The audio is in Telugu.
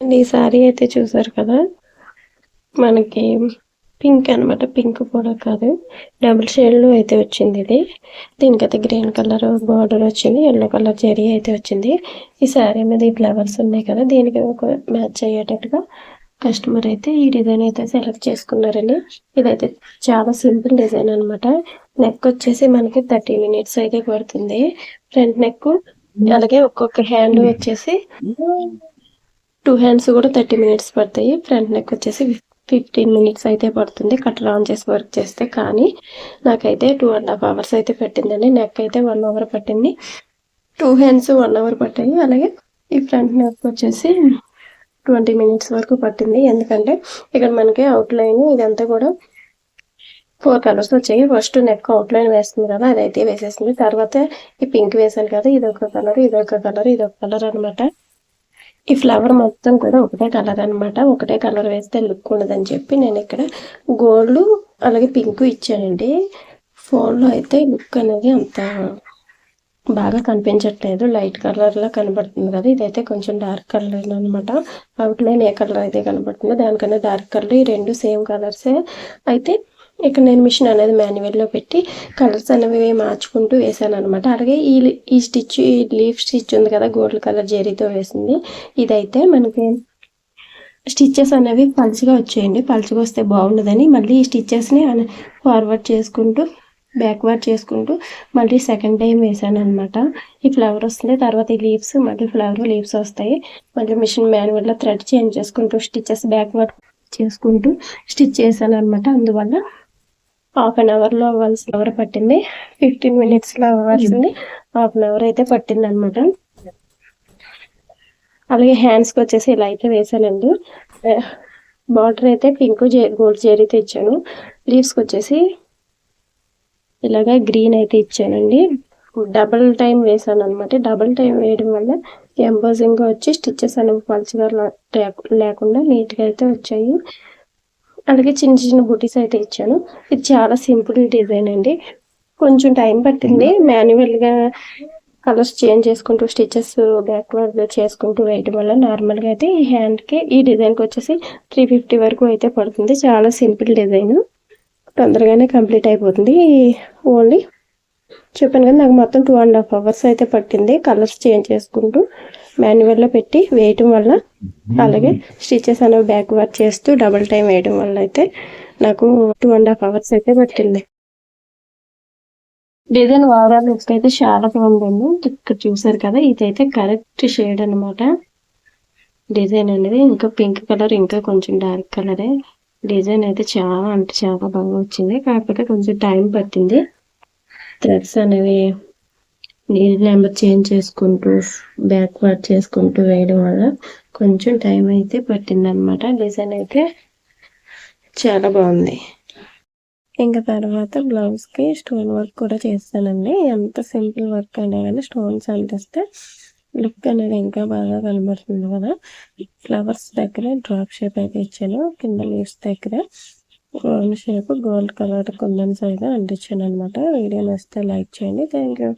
ఈ సారీ అయితే చూసారు కదా? మనకి పింక్ అనమాట పింక్ కూడా కాదు. డబుల్ షేడ్లో అయితే వచ్చింది ఇది. దీనికైతే గ్రీన్ కలర్ బార్డర్ వచ్చింది. ఎల్లో కలర్ జరీ అయితే వచ్చింది. ఈ శారీ మీద ఈ ఫ్లవర్స్ ఉన్నాయి కదా? దీనికి ఒక మ్యాచ్ అయ్యేటట్టుగా కస్టమర్ అయితే ఈ డిజైన్ అయితే సెలెక్ట్ చేసుకున్నారండి. ఇదైతే చాలా సింపుల్ డిజైన్ అనమాట నెక్ వచ్చేసి మనకి థర్టీ మినిట్స్ అయితే పడుతుంది. ఫ్రంట్ నెక్ అలాగే ఒక్కొక్క హ్యాండ్ వచ్చేసి టూ హ్యాండ్స్ కూడా థర్టీ మినిట్స్ పడతాయి. ఫ్రంట్ నెక్ వచ్చేసి ఫిఫ్టీన్ మినిట్స్ అయితే పడుతుంది. కట్టర్ ఆన్ చేసి వర్క్ చేస్తే కానీ నాకైతే టూ అండ్ హాఫ్ అవర్స్ అయితే పెట్టిందండి. నెక్ అయితే వన్ అవర్ పట్టింది. టూ హ్యాండ్స్ వన్ అవర్ పట్టాయి. అలాగే ఈ ఫ్రంట్ నెక్ వచ్చేసి ట్వంటీ మినిట్స్ వరకు పట్టింది. ఎందుకంటే ఇక్కడ మనకి అవుట్ లైన్ ఇదంతా కూడా ఫోర్ కలర్స్ వచ్చాయి. ఫస్ట్ నెక్ అవుట్ లైన్ వేస్తుంది కదా అదైతే వేసేసింది తర్వాత ఈ పింక్ వేసాను కదా ఇది ఒక కలర్ ఇది ఒక కలర్ ఇది ఒక కలర్ అనమాట ఈ ఫ్లవర్ మొత్తం కూడా ఒకటే కలర్ అనమాట ఒకటే కలర్ వేస్తే లుక్ ఉండదని చెప్పి నేను ఇక్కడ గోల్డ్ అలాగే పింక్ ఇచ్చానండి. ఫోన్లో అయితే లుక్ అనేది అంత బాగా కనిపించట్లేదు. లైట్ కలర్లో కనబడుతుంది కదా. ఇదైతే కొంచెం డార్క్ కలర్ అనమాట అవుట్ లైన్ ఏ కలర్ అయితే కనబడుతుందో దానికన్నా డార్క్ కలర్ ఈ రెండు సేమ్ కలర్సే అయితే ఇక్కడ నేను మిషన్ అనేది మాన్యువల్లో పెట్టి కలర్స్ అనేవి మార్చుకుంటూ వేసాను అనమాట అలాగే ఈ ఈ స్టిచ్ ఈ లీఫ్ స్టిచ్ ఉంది కదా గోల్డ్ కలర్ జెరీతో వేసింది. ఇదైతే మనకి స్టిచ్చెస్ అనేవి పలుచగా వచ్చేయండి. పలుచగా వస్తే బాగుండదని మళ్ళీ ఈ స్టిచ్చెస్ని ఫార్వర్డ్ చేసుకుంటూ బ్యాక్వర్డ్ చేసుకుంటూ మళ్ళీ సెకండ్ టైం వేసాను అనమాట ఈ ఫ్లవర్ వస్తుంది తర్వాత ఈ లీవ్స్ మళ్ళీ ఫ్లవర్ లీవ్స్ వస్తాయి. మళ్ళీ మిషన్ మాన్యువల్లో థ్రెడ్ చేంజ్ చేసుకుంటూ స్టిచ్చెస్ బ్యాక్వర్డ్ చేసుకుంటూ స్టిచ్ చేశాను అనమాట అందువల్ల హాఫ్ అన్ అవర్లో అవ్వాల్సిన అవర్ పట్టింది. ఫిఫ్టీన్ మినిట్స్లో అవ్వాల్సింది. హాఫ్ అన్ అవర్ అయితే పట్టింది అనమాట అలాగే హ్యాండ్స్కి వచ్చేసి ఇలా అయితే వేసానండి బార్డర్ అయితే పింక్ గోల్డ్ జరీతో ఇచ్చాను. లీవ్స్కి వచ్చేసి ఇలాగా గ్రీన్ అయితే ఇచ్చానండి. డబల్ టైం వేసాను అనమాట డబల్ టైం వేయడం వల్ల ఎంబోజింగ్ వచ్చి స్టిచ్చెస్ అనేవి పలుచగా లేకుండా నీట్గా అయితే వచ్చాయి. అలాగే చిన్న చిన్న బుటీస్ అయితే ఇచ్చాను. ఇది చాలా సింపుల్ డిజైన్ అండి. కొంచెం టైం పట్టింది. మాన్యువల్గా కలర్స్ చేంజ్ చేసుకుంటూ స్టిచెస్ బ్యాక్వర్డ్ చేసుకుంటూ వేయటం వల్ల నార్మల్గా అయితే ఈ హ్యాండ్కి ఈ డిజైన్కి వచ్చేసి త్రీ ఫిఫ్టీ వరకు అయితే పడుతుంది. చాలా సింపుల్ డిజైన్. తొందరగానే కంప్లీట్ అయిపోతుంది. ఓన్లీ చెప్పాను కదా నాకు మొత్తం టూ అండ్ హాఫ్ అవర్స్ అయితే పట్టింది. కలర్స్ చేంజ్ చేసుకుంటూ. మాన్యువల్లో పెట్టి వేయటం వల్ల అలాగే స్టిచెస్ అనేవి బ్యాక్ వర్క్ చేస్తూ డబుల్ టైం వేయడం వల్ల అయితే నాకు టూ అండ్ హాఫ్ అవర్స్ అయితే పట్టింది. డిజైన్ ఓవరాల్ లుక్ అయితే చాలా బాగుందండి. ఇక్కడ చూసారు కదా ఇదైతే కరెక్ట్ షేడ్ అనమాట డిజైన్ అనేది ఇంకా పింక్ కలర్ ఇంకా కొంచెం డార్క్ కలరే. డిజైన్ అయితే చాలా అంటే చాలా బాగా వచ్చింది. కాకపోతే కొంచెం టైం పట్టింది. థ్రెడ్స్ అనేవి నీళ్ళ నెంబర్ చేంజ్ చేసుకుంటూ బ్యాక్వర్డ్ చేసుకుంటూ వేయడం వల్ల కొంచెం టైం అయితే పట్టింది అనమాట డిజైన్ అయితే చాలా బాగుంది. ఇంకా తర్వాత బ్లౌజ్కి స్టోన్ వర్క్ కూడా చేస్తానండి. ఎంత సింపుల్ వర్క్ అయినా కానీ స్టోన్స్ అంటిస్తే లుక్ అనేది ఇంకా బాగా కనబడుతుంది కదా. ఫ్లవర్స్ దగ్గర డ్రాప్ షేప్ అయితే ఇచ్చాను. కింద లీవ్స్ దగ్గర గోల్డ్ షేప్ గోల్డ్ కలర్ కుందన్స్ అయితే అంటించాను అనమాట వీడియో నచ్చితే లైక్ చేయండి. Thank you